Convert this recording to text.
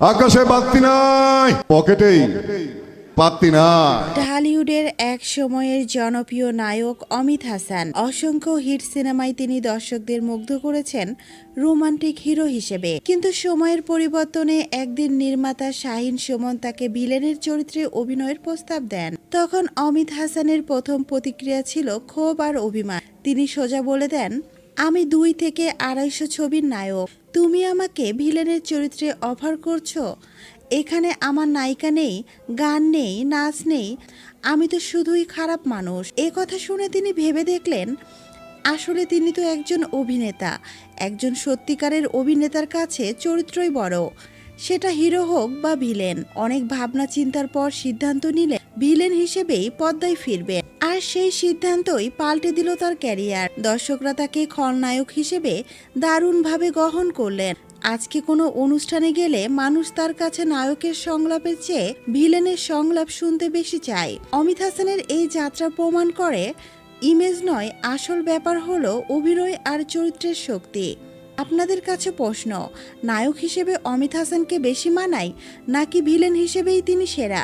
আকাশে বাত্তি নাই। পকেটেই ঢালিউডের এক সময়ের জনপ্রিয় নায়ক অমিত হাসান অসংখ্য হিট সিনেমায় তিনি দর্শকদের মুগ্ধ করেছেন রোমান্টিক হিরো হিসেবে। কিন্তু সময়ের পরিবর্তনে একদিন নির্মাতা শাহিন সুমন তাকে ভিলেনের চরিত্রে অভিনয়ের প্রস্তাব দেন। তখন অমিত হাসানের প্রথম প্রতিক্রিয়া ছিল ক্ষোভ আর অভিমান। তিনি সোজা বলে দেন আমি দুই থেকে আড়াইশো ছবির নায়ক। তুমি আমাকে ভিলেনের চরিত্রে অফার করছ। এখানে আমার নায়িকা নেই, গান নেই, নাচ নেই। আমি তো শুধুই খারাপ মানুষ। এ কথা শুনে তিনি ভেবে দেখলেন, আসলে তিনি তো একজন অভিনেতা। একজন সত্যিকারের অভিনেতার কাছে চরিত্রই বড়। সেটা হিরো হোক বা ভিলেন, অনেক ভাবনা চিন্তার পর সিদ্ধান্ত নিলে ভিলেন হিসেবেই পদ্মায় ফিরবে। আর সেই সিদ্ধান্তই পাল্টে দিল তার ক্যারিয়ার। দর্শকরা তাকে খলনায়ক হিসেবে দারুণভাবে গ্রহণ করলেন। আজকে কোনো অনুষ্ঠানে গেলে মানুষ তার কাছে নায়কের সংলাপের চেয়ে ভিলেনের সংলাপ শুনতে বেশি চায়। অমিত হাসানের এই যাত্রা প্রমাণ করে, ইমেজ নয়, আসল ব্যাপার হলো অভিনয় আর চরিত্রের শক্তি। আপনাদের কাছে প্রশ্ন নায়ক হিসেবে অমিত হাসানকে বেশি মানায় নাকি ভিলেন হিসেবেই তিনি সেরা?